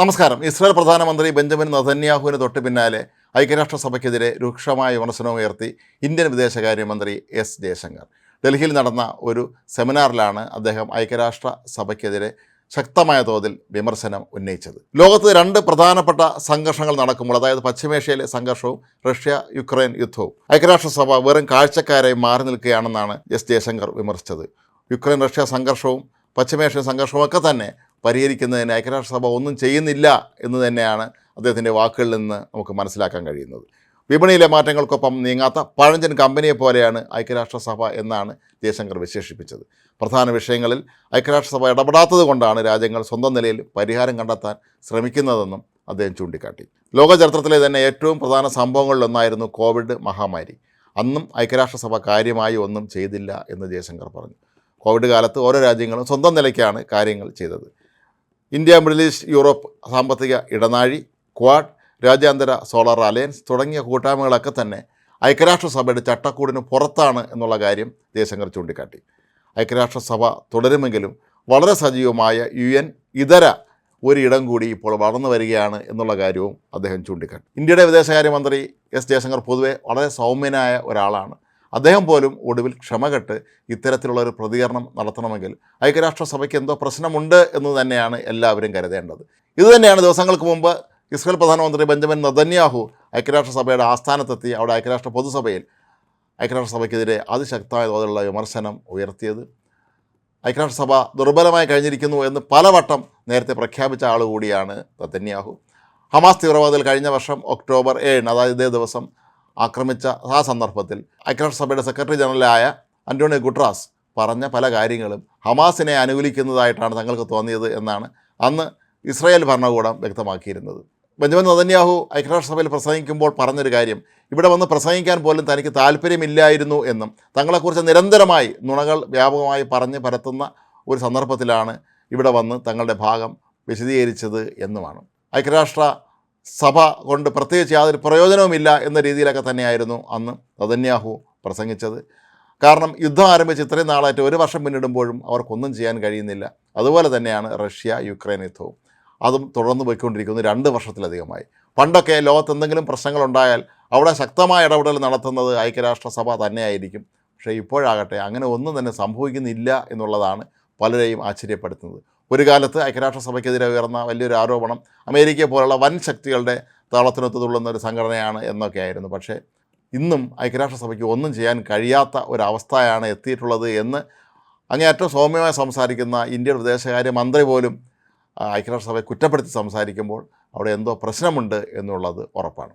നമസ്കാരം. ഇസ്രായേൽ പ്രധാനമന്ത്രി ബെഞ്ചമിൻ നതന്യാഹുവിന് തൊട്ട് പിന്നാലെ ഐക്യരാഷ്ട്രസഭയ്ക്കെതിരെ രൂക്ഷമായ വിമർശനം ഉയർത്തി ഇന്ത്യൻ വിദേശകാര്യമന്ത്രി എസ് ജയശങ്കർ. ഡൽഹിയിൽ നടന്ന ഒരു സെമിനാറിലാണ് അദ്ദേഹം ഐക്യരാഷ്ട്ര സഭയ്ക്കെതിരെ ശക്തമായ തോതിൽ വിമർശനം ഉന്നയിച്ചത്. ലോകത്ത് രണ്ട് പ്രധാനപ്പെട്ട സംഘർഷങ്ങൾ നടക്കുമ്പോൾ അതായത് പശ്ചിമേഷ്യയിലെ സംഘർഷവും റഷ്യ യുക്രൈൻ യുദ്ധവും ഐക്യരാഷ്ട്രസഭ വെറും കാഴ്ചക്കാരായി മാറി നിൽക്കുകയാണെന്നാണ് എസ് ജയശങ്കർ വിമർശിച്ചത്. യുക്രൈൻ റഷ്യ സംഘർഷവും പശ്ചിമേഷ്യൻ സംഘർഷവും ഒക്കെ തന്നെ പരിഹരിക്കുന്നതിന് ഐക്യരാഷ്ട്രസഭ ഒന്നും ചെയ്യുന്നില്ല എന്ന് തന്നെയാണ് അദ്ദേഹത്തിന്റെ വാക്കുകളിൽ നിന്ന് നമുക്ക് മനസ്സിലാക്കാൻ കഴിയുന്നത്. വിപണിയിലെ മാറ്റങ്ങൾക്കൊപ്പം നീങ്ങാത്ത പഴഞ്ചൻ കമ്പനിയെ പോലെയാണ് ഐക്യരാഷ്ട്രസഭ എന്നാണ് ജയശങ്കർ വിശേഷിപ്പിച്ചത്. പ്രധാന വിഷയങ്ങളിൽ ഐക്യരാഷ്ട്രസഭ ഇടപെടാത്തത് കൊണ്ടാണ് രാജ്യങ്ങൾ സ്വന്തം നിലയിൽ പരിഹാരം കണ്ടെത്താൻ ശ്രമിക്കുന്നതെന്നും അദ്ദേഹം ചൂണ്ടിക്കാട്ടി. ലോക ചരിത്രത്തിലെ തന്നെ ഏറ്റവും പ്രധാന സംഭവങ്ങളിലൊന്നായിരുന്നു കോവിഡ് മഹാമാരി. അന്നും ഐക്യരാഷ്ട്രസഭ കാര്യമായി ഒന്നും ചെയ്തില്ല എന്ന് ജയശങ്കർ പറഞ്ഞു. കോവിഡ് കാലത്ത് ഓരോ രാജ്യങ്ങളും സ്വന്തം നിലയ്ക്കാണ് കാര്യങ്ങൾ ചെയ്തത്. ഇന്ത്യ മിഡിൽ ഈസ്റ്റ് യൂറോപ്പ് സാമ്പത്തിക ഇടനാഴി ക്വാഡ് രാജ്യാന്തര സോളാർ അലയൻസ് തുടങ്ങിയ കൂട്ടായ്മകളൊക്കെ തന്നെ ഐക്യരാഷ്ട്രസഭയുടെ ചട്ടക്കൂടിന് പുറത്താണ് എന്നുള്ള കാര്യം ജയശങ്കർ ചൂണ്ടിക്കാട്ടി. ഐക്യരാഷ്ട്രസഭ തുടരുമെങ്കിലും വളരെ സജീവമായ യു എൻ ഇതര ഒരിടം കൂടി ഇപ്പോൾ വളർന്നു വരികയാണ് എന്നുള്ള കാര്യവും അദ്ദേഹം ചൂണ്ടിക്കാട്ടി. ഇന്ത്യയുടെ വിദേശകാര്യമന്ത്രി എസ് ജയശങ്കർ പൊതുവെ വളരെ സൗമ്യനായ ഒരാളാണ്. അദ്ദേഹം പോലും ഒടുവിൽ ക്ഷമകെട്ട് ഇത്തരത്തിലുള്ള ഒരു പ്രതികരണം നടത്തണമെങ്കിൽ ഐക്യരാഷ്ട്രസഭയ്ക്ക് എന്തോ പ്രശ്നമുണ്ട് എന്ന് തന്നെയാണ് എല്ലാവരും കരുതേണ്ടത്. ഇതുതന്നെയാണ് ദിവസങ്ങൾക്ക് മുമ്പ് ഇസ്രായേൽ പ്രധാനമന്ത്രി ബെഞ്ചമിൻ നദന്യാഹു ഐക്യരാഷ്ട്രസഭയുടെ ആസ്ഥാനത്തെത്തി അവിടെ ഐക്യരാഷ്ട്ര പൊതുസഭയിൽ ഐക്യരാഷ്ട്രസഭയ്ക്കെതിരെ അതിശക്തമായ തോതിലുള്ള വിമർശനം ഉയർത്തിയത്. ഐക്യരാഷ്ട്രസഭ ദുർബലമായി കഴിഞ്ഞിരിക്കുന്നു എന്ന് പലവട്ടം നേരത്തെ പ്രഖ്യാപിച്ച ആളുകൂടിയാണ് നതന്യാഹു. ഹമാസ് തീവ്രവാദികൾ കഴിഞ്ഞ വർഷം ഒക്ടോബർ ഏഴിന് അതായത് ഇതേ ദിവസം ആക്രമിച്ച ആ സന്ദർഭത്തിൽ ഐക്യരാഷ്ട്രസഭയുടെ സെക്രട്ടറി ജനറലായ അന്റോണിയോ ഗുട്രാസ് പറഞ്ഞ പല കാര്യങ്ങളും ഹമാസിനെ അനുകൂലിക്കുന്നതായിട്ടാണ് തങ്ങൾക്ക് തോന്നിയത് എന്നാണ് അന്ന് ഇസ്രായേൽ ഭരണകൂടം വ്യക്തമാക്കിയിരുന്നത്. ബെഞ്ചമിൻ നതന്യാഹു ഐക്യരാഷ്ട്രസഭയിൽ പ്രസംഗിക്കുമ്പോൾ പറഞ്ഞൊരു കാര്യം ഇവിടെ വന്ന് പ്രസംഗിക്കാൻ പോലും തനിക്ക് താല്പര്യമില്ലായിരുന്നു എന്നും തങ്ങളെക്കുറിച്ച് നിരന്തരമായി നുണകൾ വ്യാപകമായി പറഞ്ഞ് പരത്തുന്ന ഒരു സന്ദർഭത്തിലാണ് ഇവിടെ വന്ന് തങ്ങളുടെ ഭാഗം വിശദീകരിച്ചത് എന്നുമാണ്. ഐക്യരാഷ്ട്ര സഭ കൊണ്ട് പ്രത്യേകിച്ച് യാതൊരു പ്രയോജനവുമില്ല എന്ന രീതിയിലൊക്കെ തന്നെയായിരുന്നു അന്ന് നതന്യാഹു പ്രസംഗിച്ചത്. കാരണം യുദ്ധം ആരംഭിച്ച് ഇത്രയും നാളായിട്ട് ഒരു വർഷം പിന്നിടുമ്പോഴും അവർക്കൊന്നും ചെയ്യാൻ കഴിയുന്നില്ല. അതുപോലെ തന്നെയാണ് റഷ്യ യുക്രൈൻ യുദ്ധവും. അതും തുടർന്ന് പോയിക്കൊണ്ടിരിക്കുന്നു രണ്ട് വർഷത്തിലധികമായി. പണ്ടൊക്കെ ലോകത്ത് എന്തെങ്കിലും പ്രശ്നങ്ങളുണ്ടായാൽ അവിടെ ശക്തമായ ഇടപെടൽ നടത്തുന്നത് ഐക്യരാഷ്ട്രസഭ തന്നെയായിരിക്കും. പക്ഷേ ഇപ്പോഴാകട്ടെ അങ്ങനെ ഒന്നും തന്നെ സംഭവിക്കുന്നില്ല എന്നുള്ളതാണ് പലരെയും ആശ്ചര്യപ്പെടുത്തുന്നത്. ഒരു കാലത്ത് ഐക്യരാഷ്ട്രസഭയ്ക്കെതിരെ ഉയർന്ന വലിയൊരു ആരോപണം അമേരിക്കയെ പോലുള്ള വൻ ശക്തികളുടെ താളത്തിനൊത്ത് തുള്ളുന്ന ഒരു സംഘടനയാണ് എന്നൊക്കെ ആയിരുന്നു പക്ഷേ ഇന്നും ഐക്യരാഷ്ട്രസഭയ്ക്ക് ഒന്നും ചെയ്യാൻ കഴിയാത്ത ഒരവസ്ഥയാണ് എത്തിയിട്ടുള്ളത് എന്ന് അങ്ങേയറ്റം സൗമ്യമായി സംസാരിക്കുന്ന ഇന്ത്യയുടെ വിദേശകാര്യ മന്ത്രി പോലും ഐക്യരാഷ്ട്രസഭയെ കുറ്റപ്പെടുത്തി സംസാരിക്കുമ്പോൾ അവിടെ എന്തോ പ്രശ്നമുണ്ട് എന്നുള്ളത് ഉറപ്പാണ്.